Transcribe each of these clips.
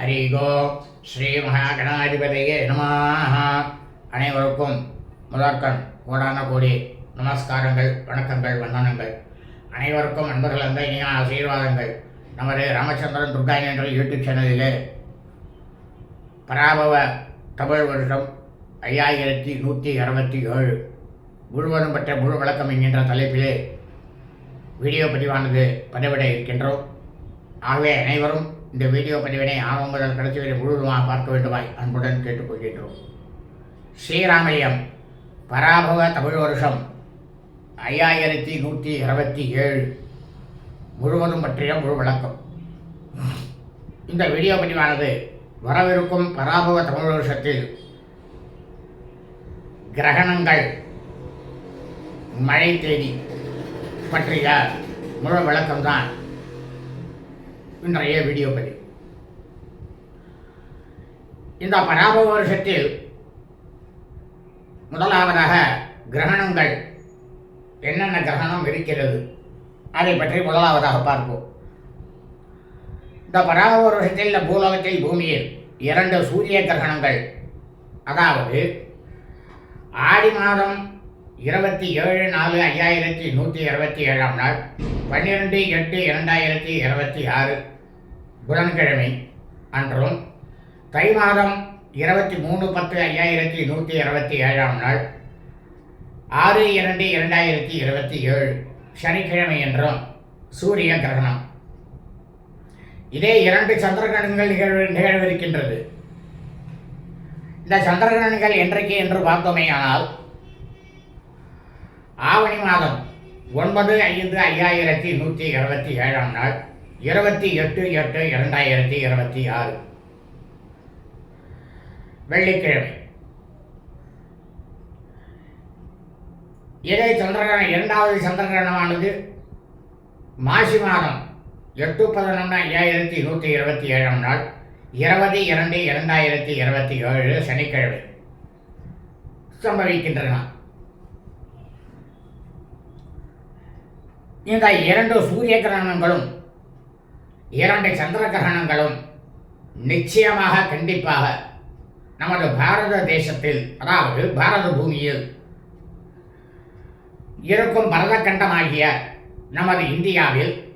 ஹரிகோ ஸ்ரீ மகாகணாதிபதியே நமாக அனைவருக்கும் முதற்கண் கோடான கோடி நமஸ்காரங்கள் வணக்கங்கள் வந்தனங்கள். அனைவருக்கும் நண்பர்கள் அந்த இனிய ஆசீர்வாதங்கள். நமது ராமச்சந்திரன் துர்கா என்ற யூடியூப் சேனலிலே பராபவ தமிழ் வருஷம் ஐயாயிரத்தி நூற்றி அறுபத்தி ஏழு முழுவதும் பெற்ற முழு விளக்கம் என்கின்ற தலைப்பிலே வீடியோ பதிவானது பதிவிட இருக்கின்றோம். ஆகவே அனைவரும் இந்த வீடியோ பதிவினை ஆரம்பம் முதல் கடைசி வரை முழுவதுமாக பார்க்க வேண்டுமாய் அன்புடன் கேட்டுக்கொள்கின்றோம். ஸ்ரீராமலியம் பராபவ தமிழ் வருஷம் ஐயாயிரத்தி நூற்றி இருபத்தி ஏழு. முழுவதும் பற்றிய முழு விளக்கம். இந்த வீடியோ பதிவானது வரவிருக்கும் பராபவ தமிழ் வருஷத்தில் கிரகணங்கள் மழை தேதி பற்றிய முழு விளக்கம்தான். இன்றைய வீடியோ பதிவு. இந்த பராபவ வருஷத்தில் முதலாவதாக கிரகணங்கள் என்னென்ன கிரகணம் இருக்கிறது அதை பற்றி முதலாவதாக பார்ப்போம். இந்த பராபவ வருஷத்தில் இந்த பூலோகத்தில் பூமியில் இரண்டு சூரிய கிரகணங்கள் அதாவது ஆடி மாதம் இருபத்தி ஏழு நாலு ஐயாயிரத்தி நூற்றி இருபத்தி ஏழாம் நாள் பன்னிரெண்டு எட்டு இரண்டாயிரத்தி இருபத்தி ஆறு புதன்கிழமை அன்றும் தை மாதம் இருபத்தி மூணு பத்து ஐயாயிரத்தி நூற்றி இருபத்தி ஏழாம் நாள் ஆறு இரண்டு இரண்டாயிரத்தி இருபத்தி ஏழு சனிக்கிழமை என்றும் சூரிய கிரகணம். இதே இரண்டு சந்திரகிரகணங்கள் நிகழ்வு நிகழ்விருக்கின்றது. இந்த சந்திரகிரகணங்கள் என்றைக்கு என்று பார்த்தோமேயானால் ஆவணி மாதம் ஒன்பது ஐந்து ஐயாயிரத்தி நூற்றி இருபத்தி ஏழாம் நாள் இருபத்தி எட்டு எட்டு இரண்டாயிரத்தி இருபத்தி ஆறு. வெள்ளிக்கிழமை. இதே சந்திரகிரகணம் இரண்டாவது சந்திரகிரகணமானது மாசி மாதம் எட்டு பதினொன்று ஐயாயிரத்தி நூற்றி இருபத்தி ஏழாம் நாள் இருபது இரண்டு இரண்டாயிரத்தி இருபத்தி ஏழு சனிக்கிழமை. சம்பவிக்கின்றன. இந்த இரண்டு சூரிய கிரகணங்களும் இரண்டு சந்திர கிரகணங்களும் நிச்சயமாக கண்டிப்பாக நமது பாரத தேசத்தில் அதாவது பாரத பூமியில் இருக்கும் பரதக்கண்டமாகிய நமது இந்தியாவில்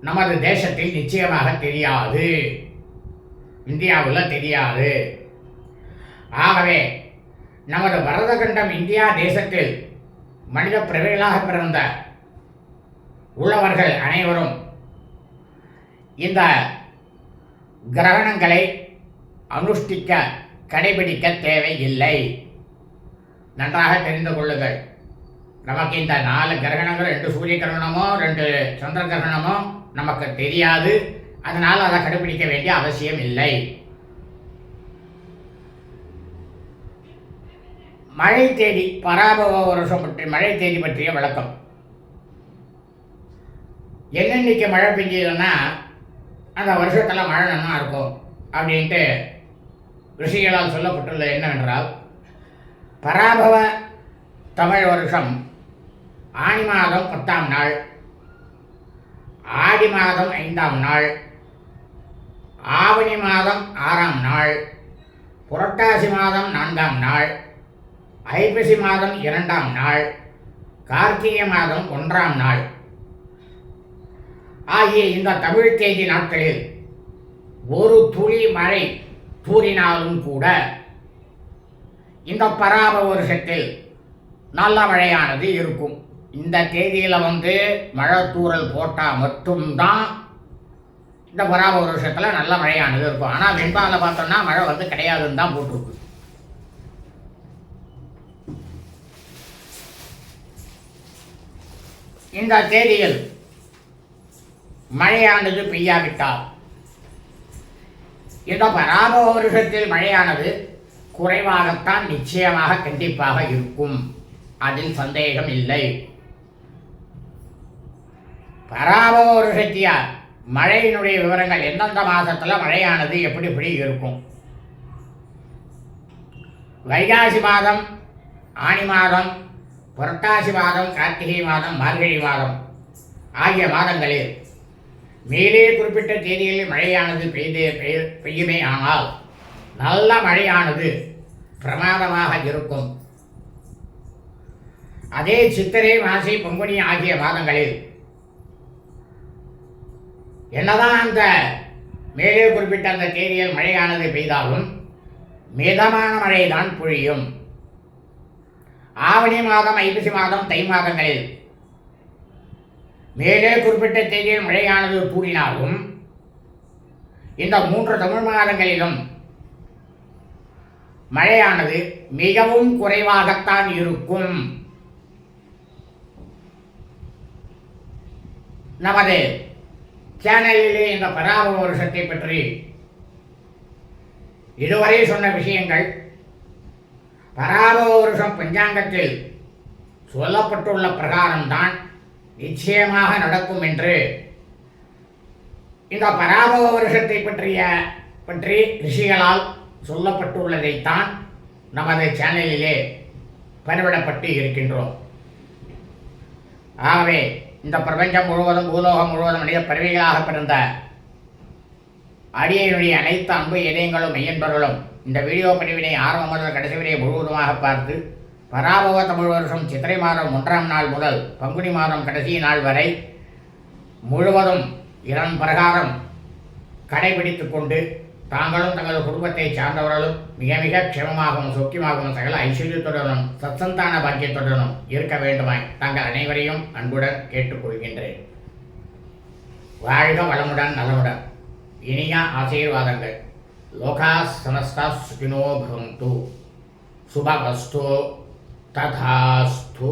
நமது தேசத்தில் நிச்சயமாக தெரியாது. இந்தியாவில் தெரியாது. ஆகவே நமது பரதகண்டம் இந்தியா தேசத்தில் மனித பிறவிகளாக பிறந்த உள்ளவர்கள் அனைவரும் இந்த கிரகணங்களை அனுஷ்டிக்க கடைபிடிக்க தேவையில்லை. நன்றாக தெரிந்து கொள்ளுங்கள். நமக்கு இந்த நாலு கிரகணங்கள் ரெண்டு சூரிய கிரகணமோ ரெண்டு சந்திர கிரகணமோ நமக்கு தெரியாது. அதனால் அதை கடைபிடிக்க வேண்டிய அவசியம் இல்லை. மழை தேதி பராபவ வருஷம் பற்றி மழை தேதி பற்றிய விளக்கம். என்னென்னைக்கு மழை பெஞ்சதுன்னா அந்த வருஷத்தில் மழை நல்லா இருக்கும் அப்படின்ட்டு ரிஷிகளால் சொல்லப்பட்டுள்ளது என்னவென்றால் பராபவ தமிழ் வருஷம் ஆனி மாதம் பத்தாம் நாள் ஆடி மாதம் ஐந்தாம் நாள் ஆவணி மாதம் ஆறாம் நாள் புரட்டாசி மாதம் நான்காம் நாள் ஐப்பசி மாதம் இரண்டாம் நாள் கார்த்திகை மாதம் ஒன்றாம் நாள். ஆகிய இந்த தமிழ் தேதி நாட்களில் ஒரு துளி மழை தூறினாலும் கூட இந்த பராப வருஷத்தில் நல்ல மழையானது இருக்கும். இந்த தேதியில் வந்து மழை தூறல் போட்டால் மட்டும்தான் இந்த பராப வருஷத்தில் நல்ல மழையானது இருக்கும். ஆனால் வெண்பாவில் பார்த்தோம்னா மழை வந்து கிடையாதுன்னு தான் போட்டிருக்கு. இந்த தேதியில் மழையானது பெய்யாவிட்டால். இந்த பராபவ வருஷத்தில் மழையானது குறைவாகத்தான் நிச்சயமாக கண்டிப்பாக இருக்கும். அதில் சந்தேகம் இல்லை. பராபவ வருஷத்திய மழையினுடைய விவரங்கள் எந்தெந்த மாதத்தில் மழையானது எப்படி எப்படி இருக்கும்? வைகாசி மாதம் ஆனி மாதம் புரட்டாசி மாதம் கார்த்திகை மாதம் மார்கழி மாதம் ஆகிய மாதங்களில் மேலே குறிப்பிட்ட தேதியில் மழையானது பெய்தே பெய்ய- பெய்யுமே ஆனால் நல்ல மழையானது பிரமாதமாக இருக்கும். அதே சித்திரை மாசி பொங்குனி ஆகிய மாதங்களில் என்னதான் அந்த மேலே குறிப்பிட்ட அந்த தேதியில் மழையானது பெய்தாலும் மிதமான மழைதான் பொழியும். ஆவணி மாதம் ஐப்பசி மாதம் தை மாதங்களில் மேலே குறிப்பிட்ட தேதியில் மழையானது கூடினாலும் இந்த மூன்று தமிழ் மாதங்களிலும் மழையானது மிகவும் குறைவாகத்தான் இருக்கும். நமது சேனலிலே இந்த பராப வருஷத்தை பற்றி இதுவரை சொன்ன விஷயங்கள் பராப வருஷம் பஞ்சாங்கத்தில் சொல்லப்பட்டுள்ள பிரகாரம்தான். நிச்சயமாக நடக்கும் என்று இந்த பராபவ வருஷத்தை பற்றிய பற்றி ரிஷிகளால் சொல்லப்பட்டுள்ளதைத்தான் நமது சேனலிலே பதிவிடப்பட்டு இருக்கின்றோம். ஆகவே இந்த பிரபஞ்சம் முழுவதும் பூலோகம் முழுவதும் மனித பறவைகளாக பிறந்த அடியனுடைய அனைத்து அன்பு இதயங்களும் மெய்யன்பர்களும் இந்த வீடியோ பதிவினை ஆரம்பம் முதல் கடைசி வரை முழுவதுமாக பார்த்து பராபவ தமிழ் வருஷம் சித்திரை மாதம் ஒன்றாம் நாள் முதல் பங்குனி மாதம் கடைசி நாள் வரை முழுவதும் இதன் பிரகாரம் கடைபிடித்து கொண்டு தாங்களும் தங்களது குடும்பத்தை சார்ந்தவர்களும் மிக மிக க்ஷமமாகவும் சொக்கியமாகவும் சகல ஐஸ்வர்யத்துடனும் சத்சந்தான பாக்கியத்துடனும் இருக்க வேண்டுமாய் தாங்கள் அனைவரையும் அன்புடன் கேட்டுக்கொள்கின்றேன். வாழ்க வளமுடன் நலமுடன். இனிய ஆசீர்வாதங்கள். லோகா சமஸ்தா சுகினோ பவந்து. சுபவஸ்தோ. తథాస్తు.